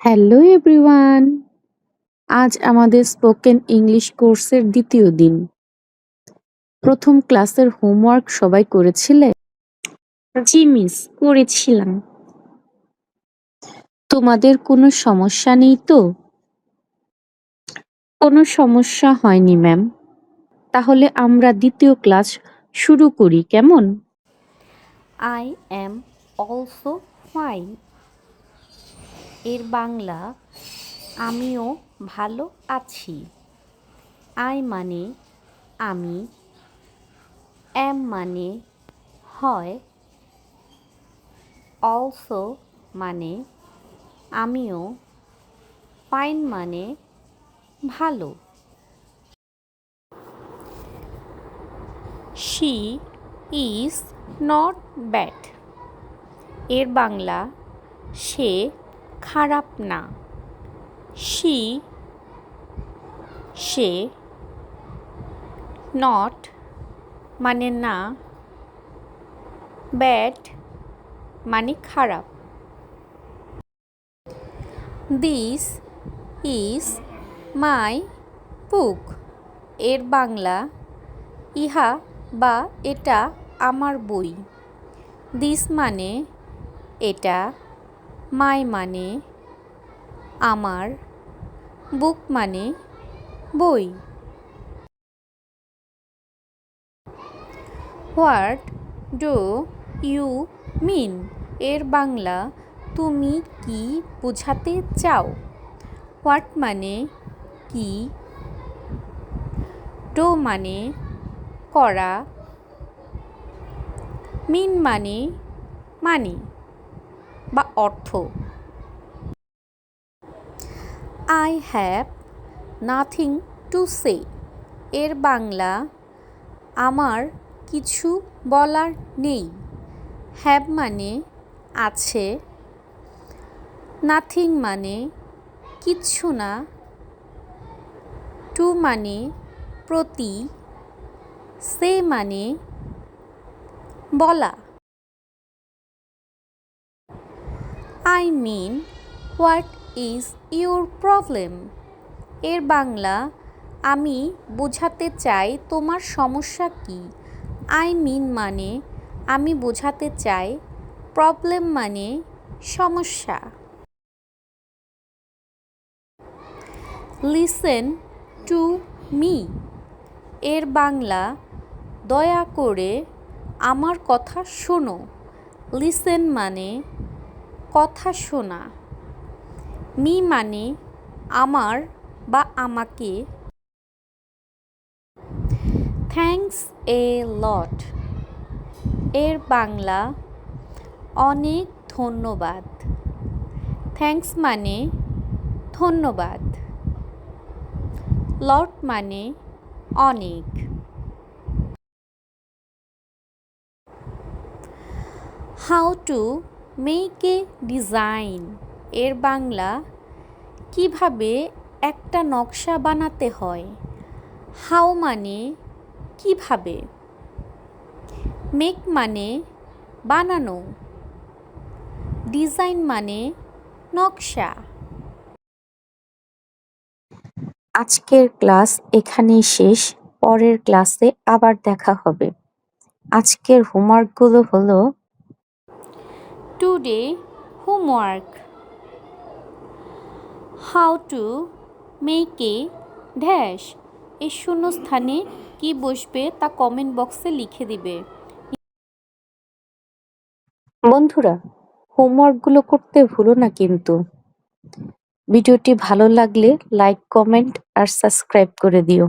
Hello everyone আজ আমাদের spoken English কোর্সের দ্বিতীয় দিন। প্রথম ক্লাসের হোমওয়ার্ক সবাই করেছিলে? জি মিস করেছিলাম। তোমাদের কোনো সমস্যা নেই তো? কোনো সমস্যা হয়নি ম্যাম তাহলে আমরা দ্বিতীয় ক্লাস শুরু করি কেমন? আই অ্যাম অলসো ফাইন এর বাংলা, আমিও ভালো আছি। আই মানে আমি অ্যাম মানে হয়, অলসো মানে আমিও ফাইন মানে ভালো। She is not bad. এর বাংলা, সে খারাপ না। শি সে, নট মানে না। ব্যাড মানে খারাপ। This is my book. এর বাংলা, ইহা বা এটা আমার বই। দিস মানে এটা মাই মানে আমার। বুক মানে বই। What do you mean? এর বাংলা, তুমি কি বোঝাতে চাও? হোয়াট মানে কি? ডো মানে করা। মিন মানে মানে। বা অর্থ। I have nothing to say এর বাংলা, আমার কিছু বলার নেই। হ্যাভ মানে আছে। নাথিং মানে কিচ্ছু না। টু মানে প্রতি। সে মানে বলা। I mean what is your problem এর বাংলা, আমি বোঝাতে চাই তোমার সমস্যা কি। আই মিন মানে আমি বোঝাতে চাই প্রবলেম মানে সমস্যা। লিসেন টু মি এর বাংলা, দয়া করে আমার কথা শোনো। লিসেন মানে কথা শোনা। মি মানে আমার বা আমাকে। Thanks a lot. এর বাংলা, অনেক ধন্যবাদ। থ্যাংকস মানে ধন্যবাদ। লট মানে অনেক। হাউ টু এ ডিজাইন এর বাংলা কীভাবে একটা নকশা বানাতে হয়? হাউ মানে কীভাবে? মেক মানে বানানো। ডিজাইন মানে নকশা। আজকের ক্লাস এখানেই শেষ, পরের ক্লাসে আবার দেখা হবে। আজকের হোমওয়ার্কগুলো হলো today homework. How to make a dash. এই শূন্যস্থানে কি বসবে তা কমেন্ট বক্সে লিখে দিবে। বন্ধুরা, হোমওয়ার্কগুলো করতে ভুলো না কিন্তু। ভিডিওটি ভালো লাগলে লাইক, কমেন্ট আর সাবস্ক্রাইব করে দিও।